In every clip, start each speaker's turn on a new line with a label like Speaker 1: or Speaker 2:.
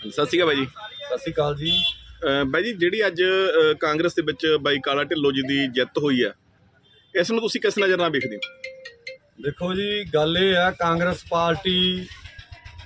Speaker 1: ਸਤਿ ਸ਼੍ਰੀ ਅਕਾਲ ਬਾਈ ਜੀ।
Speaker 2: ਸਤਿ ਸ਼੍ਰੀ ਅਕਾਲ ਜੀ।
Speaker 1: ਬਾਈ ਜੀ ਜਿਹੜੀ ਅੱਜ ਕਾਂਗਰਸ ਦੇ ਵਿੱਚ ਬਾਈ ਕਾਲਾ ਢਿੱਲੋਂ ਜੀ ਦੀ ਜਿੱਤ ਹੋਈ ਹੈ ਇਸ ਨੂੰ ਤੁਸੀਂ ਕਿਸ ਨਜ਼ਰ ਨਾਲ ਵੇਖਦੇ ਹੋ?
Speaker 2: ਦੇਖੋ ਜੀ ਗੱਲ ਇਹ ਆ ਕਾਂਗਰਸ ਪਾਰਟੀ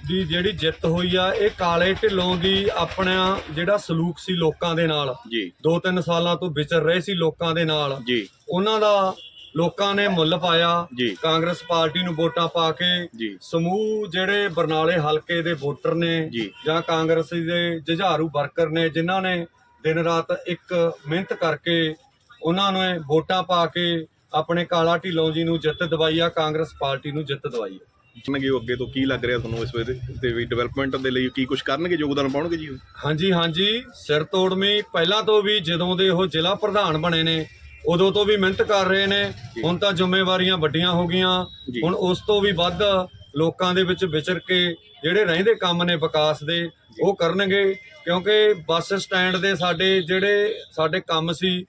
Speaker 2: ਦੀ ਜਿਹੜੀ ਜਿੱਤ ਹੋਈ ਆ ਇਹ ਕਾਲੇ ਢਿੱਲੋਂ ਦੀ ਆਪਣਾ ਜਿਹੜਾ ਸਲੂਕ ਸੀ ਲੋਕਾਂ ਦੇ ਨਾਲ
Speaker 1: ਜੀ।
Speaker 2: ਦੋ ਤਿੰਨ ਸਾਲਾਂ ਤੋਂ ਵਿਚਰ ਰਹੇ ਸੀ ਲੋਕਾਂ ਦੇ ਨਾਲ।
Speaker 1: ਜੀ।
Speaker 2: ਉਹਨਾਂ ਦਾ ਲੋਕਾਂ ਨੇ ਮੁੱਲ ਪਾਇਆ
Speaker 1: ਜੀ।
Speaker 2: ਕਾਂਗਰਸ ਪਾਰਟੀ ਨੂੰ ਵੋਟਾਂ ਪਾ ਕੇ
Speaker 1: ਜੀ
Speaker 2: ਸਮੂਹ ਜਿਹੜੇ ਬਰਨਾਲੇ ਹਲਕੇ ਦੇ ਵੋਟਰ ਨੇ
Speaker 1: ਜੀ।
Speaker 2: ਜਾਂ ਕਾਂਗਰਸ ਦੇ ਜੁਝਾਰੂ ਵਰਕਰ ਨੇ ਜਿਨ੍ਹਾਂ ਨੇ ਦਿਨ ਰਾਤ ਇੱਕ ਮਿਹਨਤ ਕਰਕੇ ਉਹਨਾਂ ਨੇ ਵੋਟਾਂ ਪਾ ਕੇ ਆਪਣੇ ਕਾਲਾ ਢਿੱਲੋਂ ਜੀ ਨੂੰ ਜਿੱਤ ਦਵਾਈ ਆ ਕਾਂਗਰਸ ਪਾਰਟੀ ਨੂੰ ਜਿੱਤ ਦਵਾਈ ਆ
Speaker 1: ਚੁਣਨਗੇ ਉਹ ਅੱਗੇ ਤੋਂ ਕੀ ਲੱਗ ਰਿਹਾ ਤੁਹਾਨੂੰ ਇਸ ਵੇਲੇ ਤੇ ਵੀ ਡਿਵੈਲਪਮੈਂਟ ਦੇ ਲਈ ਕੀ ਕੁਝ ਕਰਨਗੇ ਯੋਗਦਾਨ ਪਾਉਣਗੇ ਜੀ ਉਹ?
Speaker 2: ਹਾਂਜੀ ਹਾਂਜੀ ਸਿਰ ਤੋੜਵੀਂ ਪਹਿਲਾਂ ਤੋਂ ਵੀ ਜਦੋਂ ਦੇ ਉਹ ਜ਼ਿਲ੍ਹਾ ਪ੍ਰਧਾਨ ਬਣੇ ਨੇ ਉਦੋਂ ਤੋਂ ਵੀ ਮਿਹਨਤ ਕਰ ਰਹੇ ਨੇ ਹੁਣ ਤਾਂ ਜ਼ਿੰਮੇਵਾਰੀਆਂ ਵੱਡੀਆਂ ਹੋ ਗਈਆਂ। ਹੁਣ ਉਸ ਤੋਂ ਵੀ ਵੱਧ ਲੋਕਾਂ ਦੇ ਵਿੱਚ ਵਿਚਰ ਕੇ ਜਿਹੜੇ ਰਹਿੰਦੇ ਕੰਮ ਨੇ ਵਿਕਾਸ ਦੇ ਉਹ ਕਰਨਗੇ ਕਿਉਂਕਿ ਬੱਸ ਸਟੈਂਡ ਦੇ ਸਾਡੇ ਜਿਹੜੇ ਸਾਡੇ ਕੰਮ ਸੀ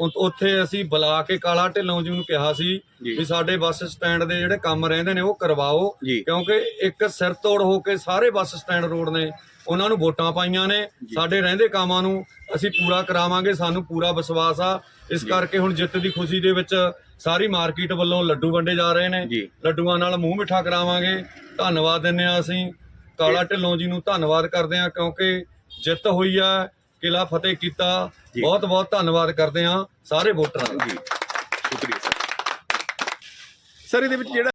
Speaker 2: ਉ- ਉੱਥੇ ਅਸੀਂ ਬੁਲਾ ਕੇ ਕਾਲਾ ਢਿੱਲੋਂ ਜੀ ਨੂੰ ਕਿਹਾ ਸੀ
Speaker 1: ਜੀ।
Speaker 2: ਵੀ ਸਾਡੇ ਬੱਸ ਸਟੈਂਡ ਦੇ ਜਿਹੜੇ ਕੰਮ ਰਹਿੰਦੇ ਨੇ ਉਹ ਕਰਵਾਓ
Speaker 1: ਜੀ।
Speaker 2: ਕਿਉਂਕਿ ਇੱਕ ਸਿਰ ਤੋੜ ਹੋ ਕੇ ਸਾਰੇ ਬੱਸ ਸਟੈਂਡ ਰੋਡ ਨੇ ਉਹਨਾਂ ਨੂੰ ਵੋਟਾਂ ਪਾਈਆਂ ਨੇ ਸਾਡੇ ਰਹਿੰਦੇ ਕੰਮਾਂ ਨੂੰ ਅਸੀਂ ਪੂਰਾ ਕਰਾਵਾਂਗੇ ਸਾਨੂੰ ਪੂਰਾ ਵਿਸ਼ਵਾਸ ਆ। ਇਸ ਕਰਕੇ ਹੁਣ ਜਿੱਤ ਦੀ ਖੁਸ਼ੀ ਦੇ ਵਿੱਚ ਸਾਰੀ ਮਾਰਕੀਟ ਵੱਲੋਂ ਲੱਡੂ ਵੰਡੇ ਜਾ ਰਹੇ ਨੇ।
Speaker 1: ਜੀ।
Speaker 2: ਲੱਡੂਆਂ ਨਾਲ ਮੂੰਹ ਮਿੱਠਾ ਕਰਾਵਾਂਗੇ। ਧੰਨਵਾਦ ਦਿੰਦੇ ਆ ਅਸੀਂ। ਕਾਲਾ ਢਿੱਲੋਂ ਜੀ ਨੂੰ ਧੰਨਵਾਦ ਕਰਦੇ ਆ ਕਿਉਂਕਿ ਜਿੱਤ ਹੋਈ ਆ ਕਿਲਾ ਫਤਿਹ ਕੀਤਾ। ਬਹੁਤ ਬਹੁਤ ਧੰਨਵਾਦ ਕਰਦੇ ਆ ਸਾਰੇ ਵੋਟਰਾਂ ਦਾ।
Speaker 1: ਜੀ। ਸ਼ੁਕਰੀਆ ਸਰ। ਸਰ ਇਹਦੇ ਵਿੱਚ ਜਿਹੜਾ